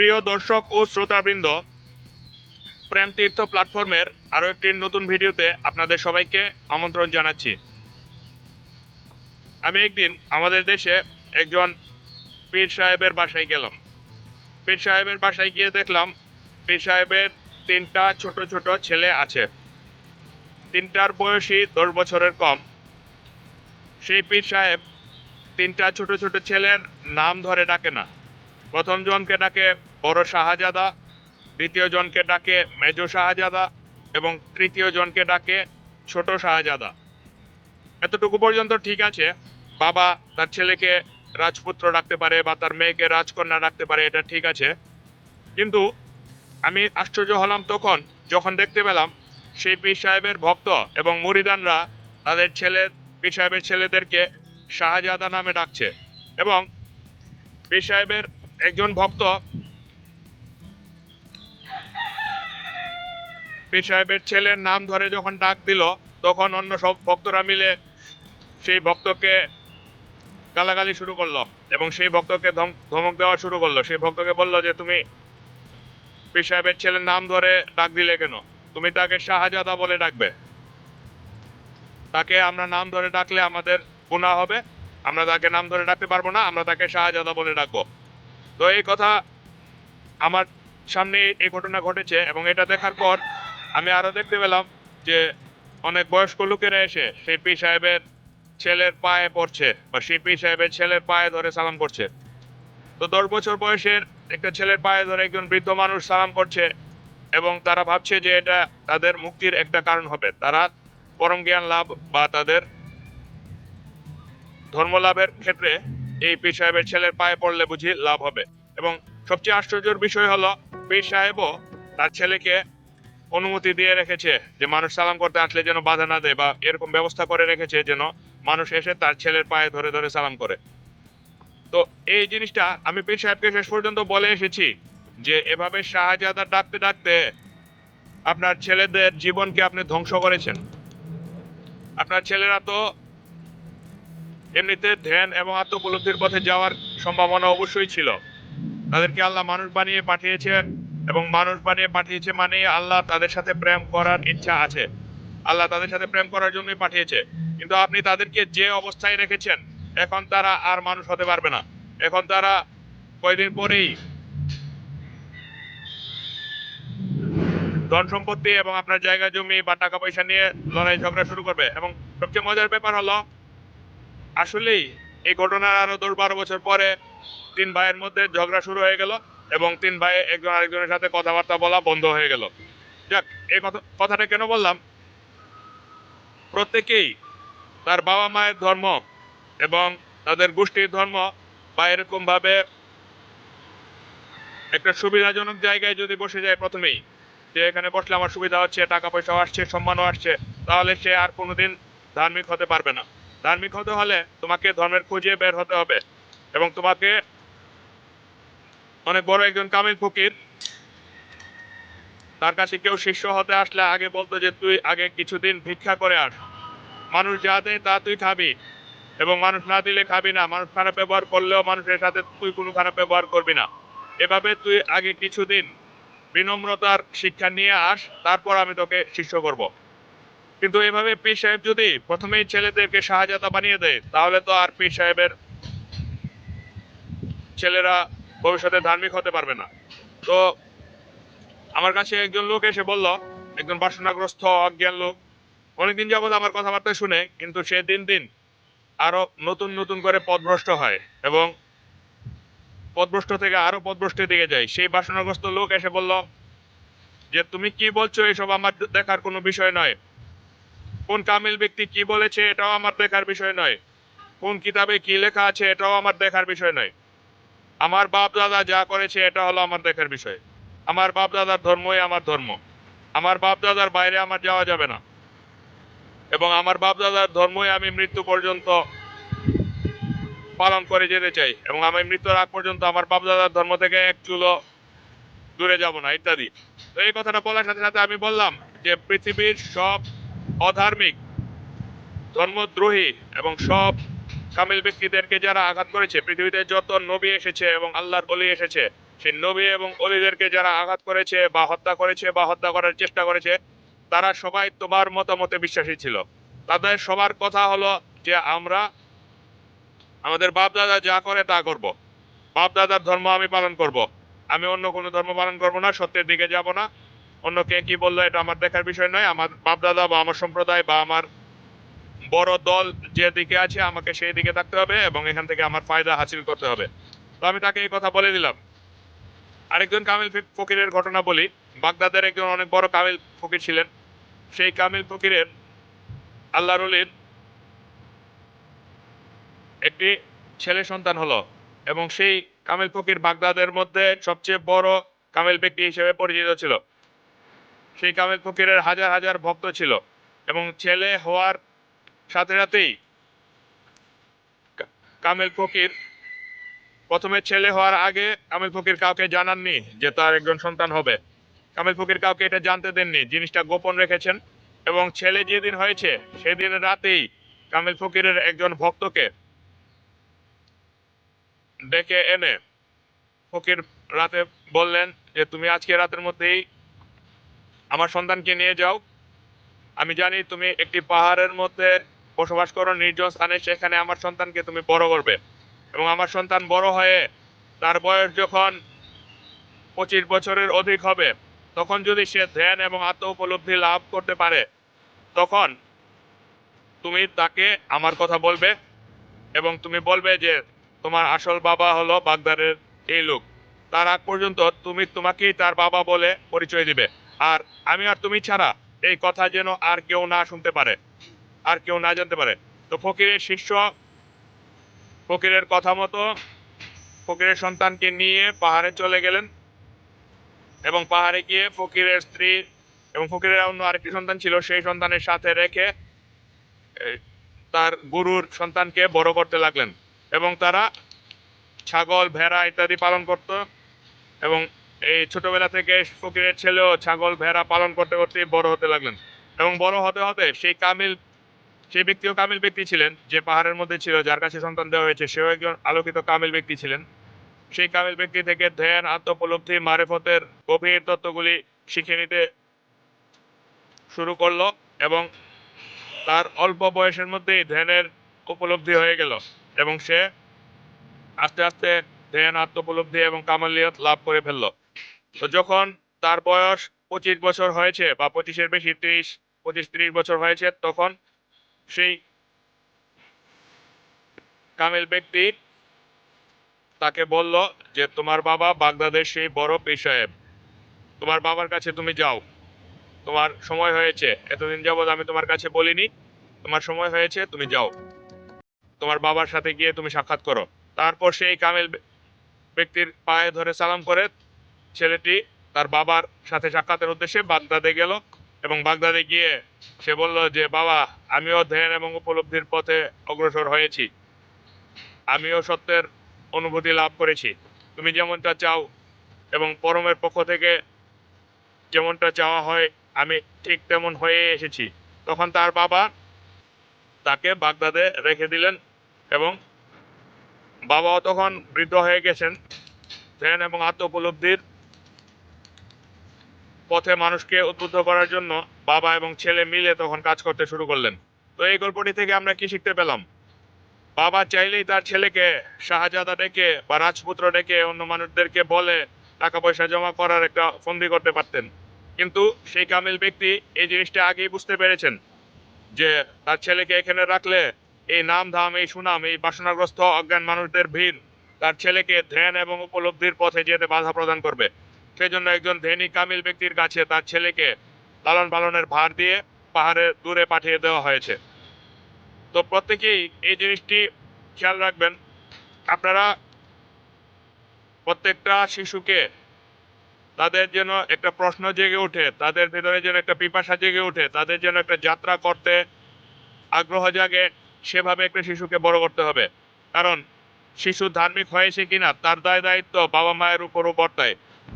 প্রিয় দর্শক ও শ্রোতাবৃন্দ, প্রেম তীর্থ প্ল্যাটফর্মের আরও একটি নতুন ভিডিওতে আপনাদের সবাইকে আমন্ত্রণ জানাচ্ছি। আমি একদিন আমাদের দেশে একজন পীর সাহেবের বাসায় গেলাম। পীর সাহেবের বাসায় গিয়ে দেখলাম পীর সাহেবের তিনটা ছোট ছোট ছেলে আছে। তিনটার বয়সী দশ বছরের কম। সেই পীর সাহেব তিনটা ছোট ছোট ছেলের নাম ধরে ডাকে না। প্রথম জনকে ডাকে বড় শাহজাদা, দ্বিতীয় জনকে ডাকে মেজ শাহজাদা এবং তৃতীয় জনকে ডাকে ছোট শাহজাদা। এতটুকু পর্যন্ত ঠিক আছে, বাবা তার ছেলেকে রাজপুত্র ডাকতে পারে বা তার মেয়েকে রাজকন্যা ডাকতে পারে, এটা ঠিক আছে। কিন্তু আমি আশ্চর্য হলাম তখন, যখন দেখতে পেলাম সেই পীর সাহেবের ভক্ত এবং মুরিদানরা তাদের ছেলে, পীর সাহেবের ছেলেদেরকে শাহজাদা নামে ডাকছে এবং পীর সাহেবের একজন ভক্ত পীর সাহেবের ছেলের নাম ধরে যখন ডাক দিল, তখন অন্য সব ভক্তরা মিলে সেই ভক্তকে গালাগালি শুরু করল এবং সেই ভক্তকে ধম- ধমক দেওয়া শুরু করল। সেই ভক্তকে বলল যে, তুমি পীর সাহেবের ছেলের নাম ধরে ডাক দিলে কেন? তুমি তাকে শাহজাদা বলে ডাকবে। তাকে আমরা নাম ধরে ডাকলে আমাদের গুণা হবে। আমরা তাকে নাম ধরে ডাকতে পারব না, আমরা তাকে শাহজাদা বলে ডাকবো। তো এই কথা আমার সামনে এই ঘটনা ঘটেছে এবং এটা দেখার পর আমি আরও দেখতে পেলাম যে অনেক বয়স্ক লোকেরা এসে পীর সাহেবের ছেলের পায়ে পড়ছে বা পীর সাহেবের ছেলের পায়ে ধরে সালাম করছে। তো দশ বছর বয়সের একটা ছেলের পায়ে ধরে একজন বৃদ্ধ মানুষ সালাম করছে এবং তারা ভাবছে যে এটা তাদের মুক্তির একটা কারণ হবে। তারা পরম জ্ঞান লাভ বা তাদের ধর্ম লাভের ক্ষেত্রে এই পীর সাহেবের ছেলের পায়ে পড়লে বুঝি লাভ হবে। এবং সবচেয়ে আশ্চর্যের বিষয় হলো, পীর সাহেবও তার ছেলেকে অনুমতি দিয়ে রেখেছে যে মানুষ সালাম করতে আসলে যেন বাধা না দেয় বা এরকম ব্যবস্থা করে রেখেছে যেন মানুষ এসে তার ছেলের পায়ে ধরে ধরে সালাম করে। তো এই জিনিসটা আমি পীর সাহেবকে শেষ পর্যন্ত বলে এসেছি যে এভাবে শাহজাদা ডাকতে ডাকতে আপনার ছেলেদের জীবনকে আপনি ধ্বংস করেছেন। আপনার ছেলেরা তো এমনিতে ধ্যান এবং আত্মপলব্ধির পথে যাওয়ার সম্ভাবনা অবশ্যই ছিল। তাদেরকে আল্লাহ মানুষ বানিয়ে পাঠিয়েছে এবং মানুষ বানিয়ে পাঠিয়েছে মানে আল্লাহ তাদের সাথে প্রেম করার ইচ্ছা আছে। আল্লাহ তাদের সাথে প্রেম করার জন্যই পাঠিয়েছে। কিন্তু আপনি তাদেরকে যে অবস্থায় রেখেছেন, এখন তারা আর মানুষ হতে পারবে না। এখন তারা কয়দিন পরেই ধন সম্পত্তি এবং আপনার জায়গা জমি বা টাকা পয়সা নিয়ে লড়াই ঝগড়া শুরু করবে। এবং সবচেয়ে মজার ব্যাপার হলো, আসলেই এই ঘটনার আরও দশ বারো বছর পরে তিন ভাইয়ের মধ্যে ঝগড়া শুরু হয়ে গেল। এবং তিন ভাই একজন আরেকজনের সাথে কথাবার্তা বলা বন্ধ হয়ে গেল। যাক, এই কথা কথাটা কেন বললাম? প্রত্যেকেই তার বাবা মায়ের ধর্ম এবং তাদের গোষ্ঠীর ধর্ম বা এরকম ভাবে একটা সুবিধাজনক জায়গায় যদি বসে যায় প্রথমেই, যে এখানে বসলে আমার সুবিধা হচ্ছে টাকা পয়সাও আসছে, সম্মানও আসছে, তাহলে সে আর কোনোদিন ধার্মিক হতে পারবে না। ধার্মিক হতে হলে তোমাকে ধর্মের খুঁজে বের হতে হবে এবং তোমাকে অনেক বড় একজন কামিল ফকির। তার কাছে কেউ শিষ্য হতে আসলে আগে বলতো যে, তুই আগে কিছুদিন ভিক্ষা করে আস মানুষ যা দেয় তা তুই খাবি এবং মানুষ না দিলে খাবি না। মানুষ খারাপ ব্যবহার করলেও মানুষের সাথে তুই কোনো খারাপ ব্যবহার করবি না। এভাবে তুই আগে কিছুদিন বিনম্রতার শিক্ষা নিয়ে আস, তারপর আমি তোকে শিষ্য করব। কিন্তু এভাবে পীর সাহেব যদি প্রথমেই ছেলেদেরকে সাহায্যতা বানিয়ে দেয়, তাহলে তো আর পীর সাহেবের ছেলেরা ভবিষ্যতে ধার্মিক হতে পারবে না। তো আমার কাছে একজন লোক এসে বলল, একজন বাসনাগ্রস্ত অজ্ঞান লোক, অনেকদিন যাবত আমার কথাবার্তা শুনে, কিন্তু সে দিন দিন আরও নতুন নতুন করে পথভ্রষ্ট হয় এবং পথভ্রষ্ট থেকে আরও পথভ্রষ্টের দিকে যায়। সেই বাসনাগ্রস্ত লোক এসে বলল, যে তুমি কি বলছো এসব আমার দেখার কোনো বিষয় নয়। কোন কামিল ব্যক্তি কি বলেছে এটাও আমার দেখার বিষয় নয়। কোন কিতাবে কি লেখা আছে এটাও আমার দেখার বিষয় নয়। আমার বাপ দাদা যা করেছে, এটা হলো আমার দেখার বিষয়। আমার বাপ দাদার ধর্মই আমার ধর্ম। আমার বাপ দাদার বাইরে আমার যাওয়া যাবে না। এবং আমার বাপ দাদার ধর্মই আমি মৃত্যু পর্যন্ত পালন করে যেতে চাই। এবং আমি মৃত্যুর আগ পর্যন্ত আমার বাপ দাদার ধর্ম থেকে এক চুলো দূরে যাব না, ইত্যাদি। তো এই কথাটা বলার সাথে সাথে আমি বললাম যে, পৃথিবীর সব অধার্মিক ধর্মদ্রোহী এবং সব কামিল ব্যক্তিদেরকে যারা আঘাত করেছে, পৃথিবীতে যত নবী এসেছে এবং আল্লাহর অলি এসেছে, সেই নবী এবং অলিদেরকে যারা আঘাত করেছে বা হত্যা করেছে বা হত্যা করার চেষ্টা করেছে, তারা সবাই তোমার মতামতে বিশ্বাসী ছিল। তাদের সবার কথা হলো যে আমরা, আমাদের বাপ দাদা যা করে তা করব। বাপ দাদার ধর্ম আমি পালন করব। আমি অন্য কোনো ধর্ম পালন করব না, সত্যের দিকে যাব না। অন্য কে কি বলল এটা আমার দেখার বিষয় নয়। আমার বাপ দাদা বা আমার সম্প্রদায় বা আমার বড় দল যেদিকে আছে, আমাকে সেই দিকে থাকতে হবে এবং এখান থেকে আমার ফায়দা হাসিল করতে হবে। তো আমি তাকে এই কথা বলে দিলাম। আরেকজন কামিল ফকিরের ঘটনা বলি। বাগদাদের একজন অনেক বড় কামিল ফকির ছিলেন। সেই কামিল ফকিরের আল্লাহ রলির একটি ছেলে সন্তান হলো এবং সেই কামিল ফকির বাগদাদের মধ্যে সবচেয়ে বড় কামিল ব্যক্তি হিসেবে পরিচিত ছিল। সেই কামিল ফকিরের হাজার হাজার ভক্ত ছিল এবং ছেলে হওয়ার সাথে সাথেই কামিল ফকির প্রথমে ছেলে হওয়ার আগে কামিল ফকির কাউকে জানাননি যে তার একজন সন্তান হবে। কামিল ফকির কাউকে এটা জানতে দেননি, জিনিসটা গোপন রেখেছেন এবং ছেলে যেদিন হয়েছে সেদিন রাতেই কামিল ফকিরের একজন ভক্তকে ডেকে এনে ফকির রাতে বললেন যে, তুমি আজকে রাতের মধ্যেই আমার সন্তানকে নিয়ে যাও। আমি জানি তুমি একটি পাহাড়ের মধ্যে বসবাস করো নির্জন স্থানে, সেখানে আমার সন্তানকে তুমি বড় করবে। এবং আমার সন্তান বড় হয়ে তার বয়স যখন পঁচিশ বছরের অধিক হবে, তখন যদি সে ধ্যান এবং আত্ম উপলব্ধি লাভ করতে পারে, তখন তুমি তাকে আমার কথা বলবে এবং তুমি বলবে যে, তোমার আসল বাবা হলো বাগদারের এই লোক। তার আগ পর্যন্ত তুমি তোমাকেই তার বাবা বলে পরিচয় দিবে। আর আমি আর তুমি ছাড়া এই কথা যেন আর কেউ না শুনতে পারে। আর কেউ না জানতে পারে। তো ফকিরের শিষ্য ফকিরের কথা মতো ফকিরের সন্তানকে নিয়ে পাহাড়ে চলে গেলেন এবং পাহাড়ে গিয়ে ফকিরের স্ত্রী এবং ফকিরের অন্য আরেকটি সন্তান ছিল, সেই সন্তানের সাথে রেখে তার গুরুর সন্তানকে বড় করতে লাগলেন এবং তারা ছাগল, ভেড়া ইত্যাদি পালন করত এবং এই ছোটবেলা থেকে ফকিরের ছেলেও ছাগল, ভেড়া পালন করতে করতে বড় হতে লাগলেন এবং বড় হতে হতে সেই কামিল সেই ব্যক্তিও কামিল ব্যক্তি ছিলেন, যে পাহাড়ের মধ্যে ছিল, যার কাছে সন্তান দেওয়া হয়েছে, সেও একজন আলোকিত কামিল ব্যক্তি ছিলেন। সেই কামিল ব্যক্তি থেকে ধ্যান, আত্মোপলব্ধি, মারেফতের গভীর তত্ত্বগুলি শিখে নিতে শুরু করল এবং তার অল্প বয়সের মধ্যেই ধ্যানের উপলব্ধি হয়ে গেল এবং সে আস্তে আস্তে ধ্যান, আত্মপলব্ধি এবং কামালিয়ত লাভ করে ফেলল। তো যখন তার বয়স পঁচিশ বছর হয়েছে বা পঁচিশের বেশি, ত্রিশ, পঁচিশ, ত্রিশ বছর হয়েছে, তখন সেই কামিল ব্যক্তি তাকে বলল যে, তোমার বাবা বাগদাদের সেই বড় পীর তোমার বাবার কাছে তুমি যাও। তোমার সময় হয়েছে। এতদিন যাবৎ আমি তোমার কাছে বলিনি। তোমার সময় হয়েছে, তুমি যাও। তোমার বাবার সাথে গিয়ে তুমি সাক্ষাৎ করো। তারপর সেই কামিল ব্যক্তির পায়ে ধরে সালাম করে ছেলেটি তার বাবার সাথে সাক্ষাতের উদ্দেশ্যে বাগদাদে গেল। এবং বাগদাদে গিয়ে সে বলল যে, বাবা, আমিও ধ্যান এবং উপলব্ধির পথে অগ্রসর হয়েছি। আমিও সত্যের অনুভূতি লাভ করেছি। তুমি যেমনটা চাও এবং পরমের পক্ষ থেকে যেমনটা চাওয়া হয়, আমি ঠিক তেমন হয়ে এসেছি। তখন তার বাবা তাকে বাগদাদে রেখে দিলেন এবং বাবাও তখন বৃদ্ধ হয়ে গেছেন। ধ্যান এবং আত্ম উপলব্ধির পথে মানুষকে উদ্বুদ্ধ করার জন্য বাবা এবং ছেলে মিলে তখন কাজ করতে শুরু করলেন। তো এই গল্পটি থেকে আমরা কি শিখতে পেলাম? বাবা চাইলেই তার ছেলেকে, শাহজাদা ডেকে বা রাজপুত্র ডেকে অন্য মানুষদেরকে বলে টাকা পয়সা জমা করার একটা ফন্দি করতে পারতেন। কিন্তু সেই কামিল ব্যক্তি এই জিনিসটা আগেই বুঝতে পেরেছেন যে তার ছেলেকে এখানে রাখলে এই নাম ধাম, এই সুনাম, এই বাসনাগ্রস্ত অজ্ঞান মানুষদের ভিড় তার ছেলেকে ধ্যান এবং উপলব্ধির পথে যেতে বাধা প্রদান করবে। সেই জন্য একজন ধ্যানী কামিল ব্যক্তির কাছে তার ছেলেকে লালন পালনের ভার দিয়ে পাহাড়ে দূরে পাঠিয়ে দেওয়া হয়েছে। তো প্রত্যেকেই এই জিনিসটি খেয়াল রাখবেন। আপনারা প্রত্যেকটা শিশুকে তাদের যেন একটা প্রশ্ন জেগে ওঠে, তাদের ভেতরে যেন একটা পিপাসা জেগে ওঠে, তাদের যেন একটা যাত্রা করতে আগ্রহ জাগে, সেভাবে একটা শিশুকে বড় করতে হবে। কারণ শিশু ধার্মিক হয়েছে কিনা, তার দায় দায়িত্ব বাবা মায়ের উপরও বর্তায়।